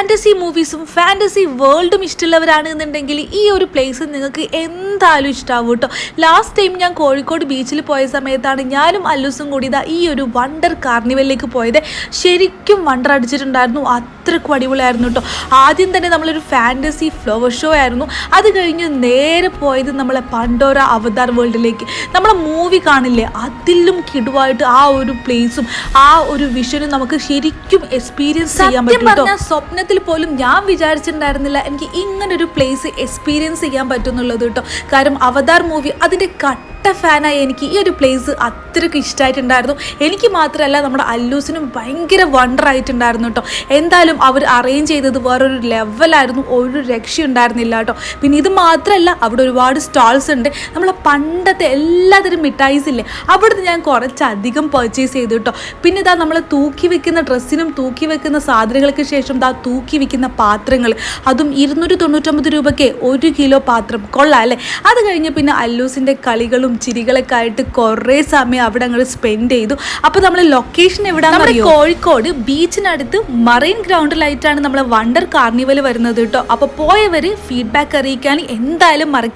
Fantasy മൂവീസും fantasy വേൾഡും ഇഷ്ടമുള്ളവരാണ് എന്നുണ്ടെങ്കിൽ ഈ ഒരു പ്ലേസ് നിങ്ങൾക്ക് എന്തായാലും ഇഷ്ടമാവും കേട്ടോ ലാസ്റ്റ് ടൈം ഞാൻ കോഴിക്കോട് ബീച്ചിൽ പോയ സമയത്താണ് ഞാനും അല്ലൂസും കൂടി ഇതാ ഈ ഒരു വണ്ടർ കാർണിവലിലേക്ക് പോയത്. ശരിക്കും വണ്ടർ അടിച്ചിട്ടുണ്ടായിരുന്നു. അത്രക്കും അടിപൊളിയായിരുന്നു കേട്ടോ ആദ്യം തന്നെ നമ്മളൊരു ഫാന്റസി ഫ്ലവർ ഷോ ആയിരുന്നു. അത് കഴിഞ്ഞ് നേരെ പോയത് നമ്മളെ പണ്ടോര അവതാർ വേൾഡിലേക്ക് നമ്മളെ മൂവി കാണില്ലേ? അതിലും കിടുവായിട്ട് ആ ഒരു പ്ലേസും ആ ഒരു വിഷനും നമുക്ക് ശരിക്കും എക്സ്പീരിയൻസ് ചെയ്യാൻ പറ്റും കേട്ടോ. സ്വപ്നത്തിൽ പോലും ഞാൻ വിചാരിച്ചിട്ടുണ്ടായിരുന്നില്ല എനിക്ക് ഇങ്ങനൊരു പ്ലേസ് എക്സ്പീരിയൻസ് ചെയ്യാൻ പറ്റുന്നുള്ളത് കേട്ടോ. കാരണം അവതാർ മൂവി അതിന്റെ കട്ട ഫാനായി എനിക്ക് ഈ ഒരു പ്ലേസ് അത്രയ്ക്ക് ഇഷ്ടമായിട്ടുണ്ടായിരുന്നു എനിക്ക് മാത്രമല്ല നമ്മുടെ അല്ലൂസിനും ഭയങ്കര വണ്ടർ ആയിട്ടുണ്ടായിരുന്നു കേട്ടോ. എന്തായാലും അവർ അറേഞ്ച് ചെയ്തത് വേറൊരു ലെവലായിരുന്നു ഒരു രക്ഷയുണ്ടായിരുന്നില്ല കേട്ടോ. പിന്നെ ഇത് മാത്രമല്ല അവിടെ ഒരുപാട് സ്റ്റാൾസ് ഉണ്ട്. നമ്മളെ പണ്ടത്തെ എല്ലാതരം മിഠായിസ് ഇല്ലേ? അവിടുന്ന് ഞാൻ കുറച്ചധികം പർച്ചേസ് ചെയ്തു കേട്ടോ. പിന്നെ ഇതാ നമ്മൾ തൂക്കി വെക്കുന്ന ഡ്രസ്സിനും തൂക്കി വെക്കുന്ന സാധനങ്ങൾക്ക് ശേഷം ഇതാ തൂക്കി വെക്കുന്ന പാത്രങ്ങൾ അതും ഇരുന്നൂറ്റി തൊണ്ണൂറ്റൊമ്പത് രൂപയ്ക്ക് ഒരു കിലോ പാത്രം. കൊള്ളാം അല്ലേ? അത് കഴിഞ്ഞ് പിന്നെ അല്ലൂസിന്റെ കളികളും ചിരികളൊക്കെ ആയിട്ട് കുറേ സമയം അവിടെ ഞങ്ങൾ സ്പെൻഡ് ചെയ്തു. അപ്പോൾ നമ്മൾ ലൊക്കേഷൻ എവിടെ കോഴിക്കോട് ബീച്ചിനടുത്ത് മറൈൻ ഗ്രൗണ്ടിലായിട്ടാണ് നമ്മളെ വണ്ടർ കാർണിവൽ വരുന്നത് കേട്ടോ. അപ്പോൾ പോയവർ ഫീഡ്ബാക്ക് അറിയിക്കാൻ എന്തായാലും മറക്ക